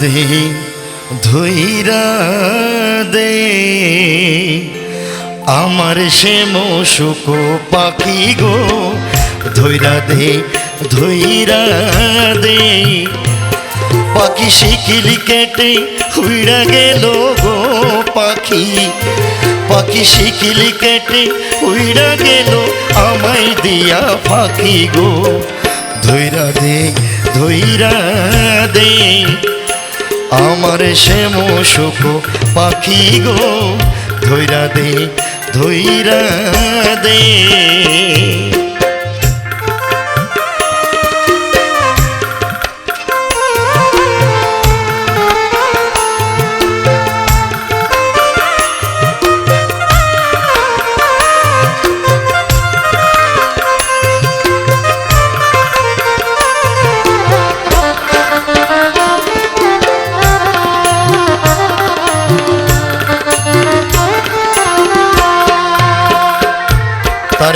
দে ধৈরা দে। আমার সে মশুক পাখি গো ধৈরা দে ধৈরা দে। পাখি শিকিলি কেটে হুইড়া গেল গো পাখি। পাখি শিকিলি কেটে উইড়া গেল আমায় দিয়া পাখি গো। ধৈরা দে ধৈরা দে। আমার শ্যাম শোক পাখি গো ধৈরা দে ধৈরা দে।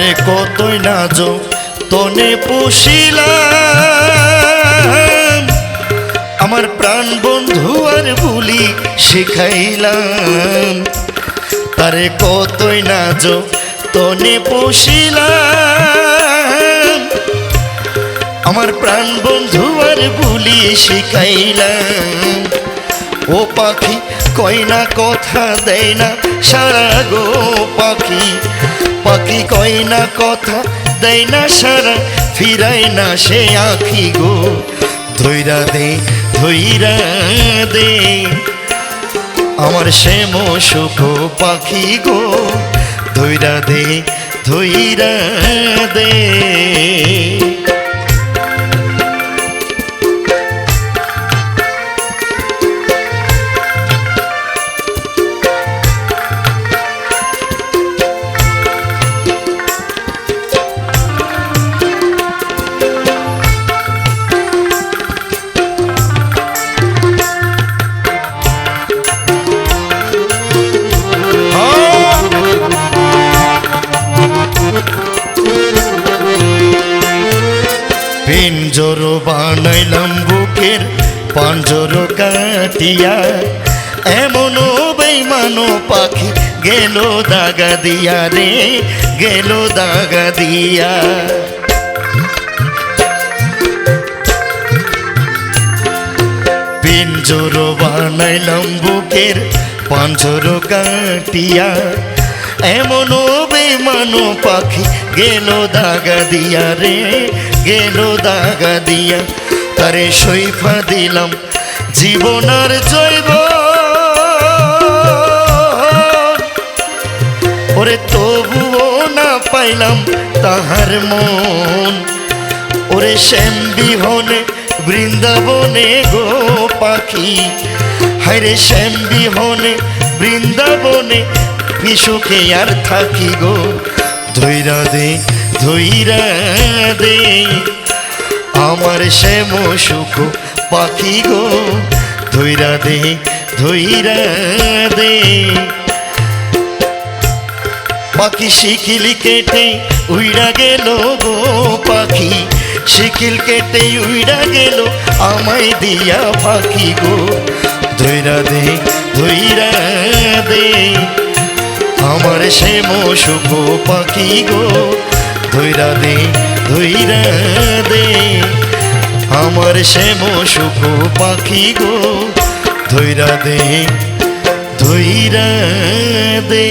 তারে কতই নাজ তনে পুষিলাম। আমার প্রাণ বন্ধু আর ভুলি শিখাইলাম। তারে কতই নাজ তনে পুষিলাম। আমার প্রাণ বন্ধু আর ভুলি শিখাইলাম। ও পাখি কয় না, কথা দেয় না, সারা গো পাখি পাখি কয় না কথা, দেয় না সারা, ফিরায় না সে আখি গো। ধৈরা দে ধৈরা দে। আমার শ্যাম সুখ পাখি গো, ধৈরা দে ধৈরা দে। পিঞ্জর বানাইলাম বুকের পাঞ্জর কাটিয়া। এমন বেইমানো পাখি গেল দাগা দিয়া রে, গেল দাগা দিয়া। পিঞ্জর বানাইলাম বুকের পাঞ্জর কাটিয়া। এমন বেমানো পাখি, গেল দাগা দিয়া রে, গেল দাগা দিয়া। তারে সৈফা দিলাম জীবনার জৈব। ওরে তবুও না পাইলাম তাহার মন। ওরে শ্যাম বিহনে বৃন্দাবনে গো পাখি। হায়রে শ্যাম বিহনে বৃন্দাবনে বিশুকে আর থাকি গো। ধৈরা দে ধৈরা দে। আমার শ্যাম সুখ পাখি গো, ধৈরা দে ধৈরা দে। পাখি শিখিলি কেটে উইড়া গেল গো পাখি। শিখিল কেটে উইড়া গেল আমায় দিয়া পাখি গো। ধৈরা দে ধৈরা দে। আমার শ্যাম মশুক পাখি গো, ধৈরা দে ধৈরা দে। আমার শ্যাম মশুক পাখি গো, ধৈরা দে ধৈরা দে।